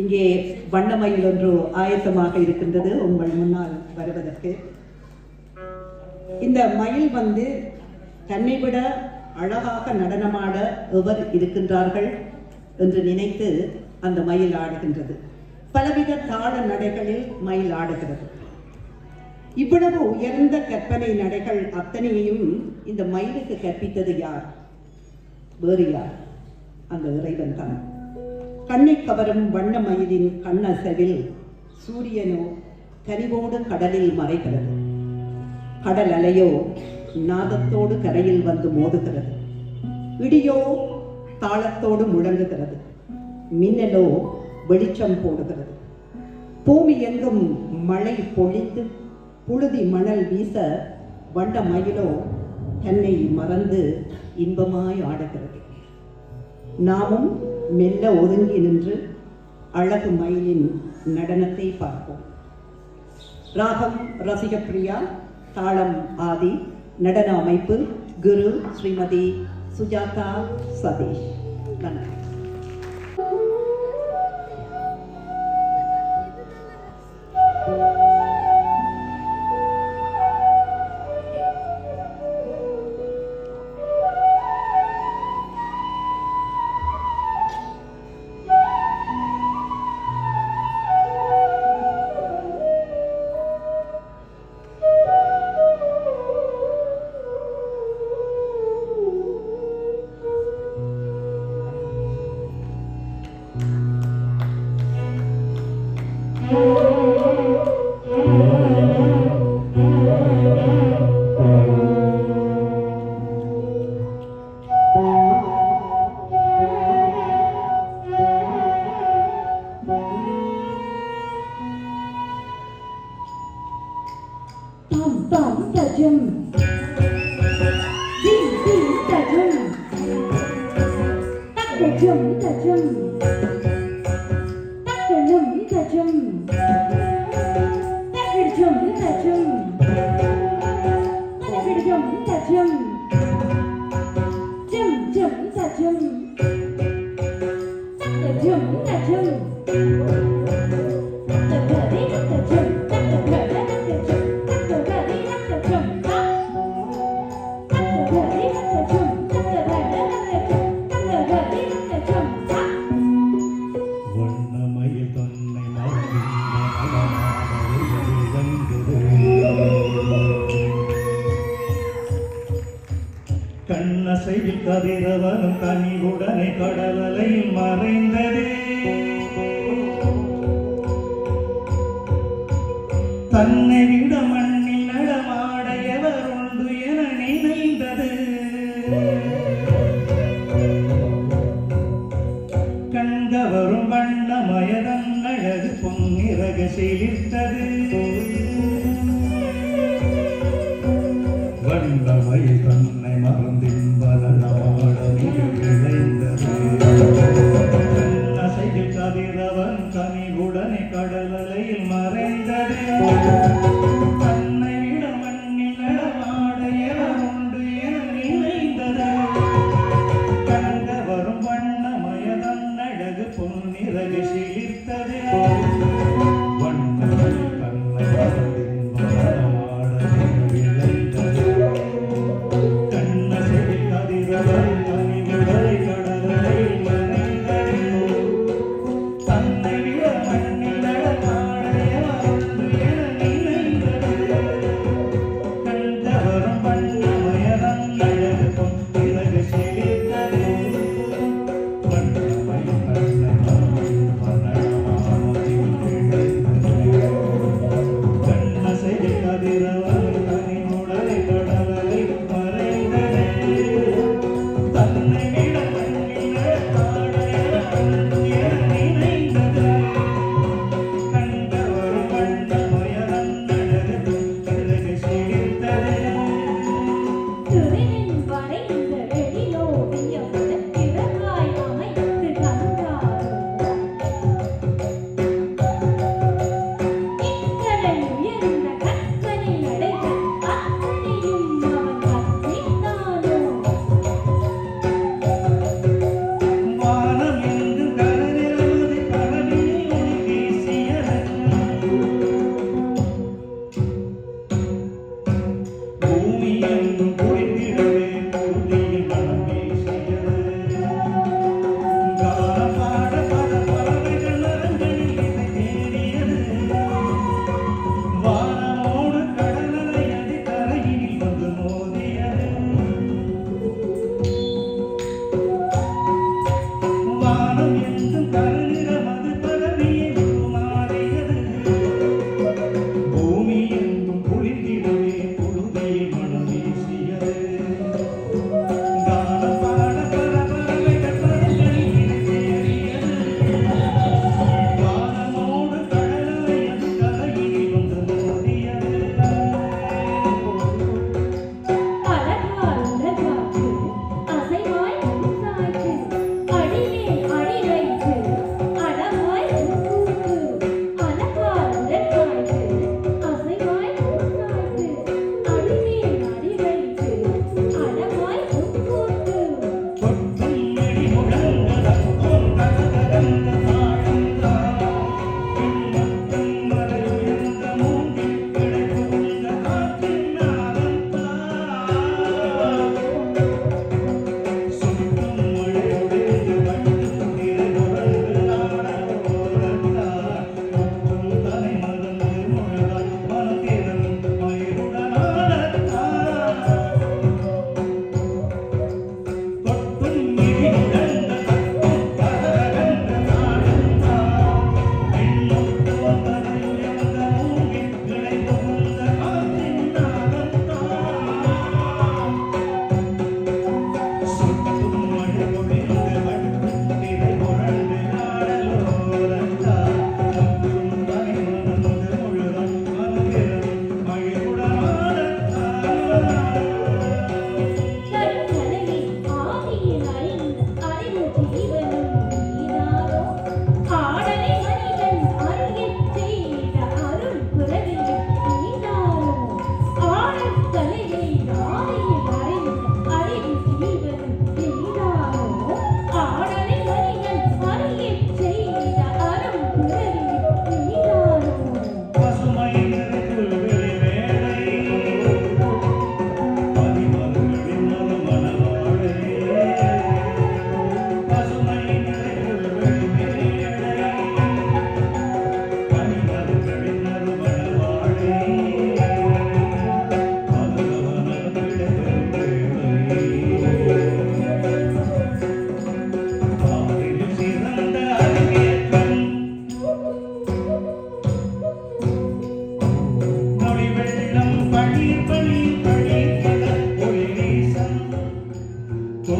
இங்கே வண்ணமயில் ஒன்று ஆயத்தமாக இருக்கின்றது உங்கள் முன்னால் வருவதற்கு. இந்த மயில் வந்து தன்னை விட அழகாக நடனமாட எவர் இருக்கின்றார்கள் என்று நினைத்து அந்த மயில் ஆடுகின்றது. பலவித தாள நடைகளில் மயில் ஆடுகிறது. இவ்வளவு உயர்ந்த கற்பனை நடைகள் அத்தனையையும் இந்த மயிலுக்கு கற்பித்தது யார்? வேறு யார்? அந்த இறைவன் தான். கண்ணை கவரும் வண்ண மயிலின் கண்ணசவில் சூரியனோ கனிவோடு கடலில் மறைகிறது. கடல் அலையோ நாதத்தோடு கரையில் வந்து மோதுகிறது. இடியோ தாளத்தோடு முழங்குகிறது. மின்னலோ வெளிச்சம் போடுகிறது. பூமி எங்கும் மழை பொழிந்து புழுதி மணல் வீச வண்ட மயிலோ தன்னை மறந்து இன்பமாய் ஆடுகிறது. நாமும் மெல்ல ஒதுங்கி நின்று அழகு மயிலின் நடனத்தை பார்ப்போம். ராகம் ரசிகப்பிரியா தாளம் ஆதி நடன அமைப்பு குரு ஸ்ரீமதி சுஜாதா சதீஷ். நன்றி. கதிரவனும் கனிவுடனே கடலலையில் மறைந்ததே. தன் கண்டவன் கனிவுடனே கடலலையில் மறைந்ததே.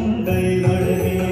மந்தை வழங்கின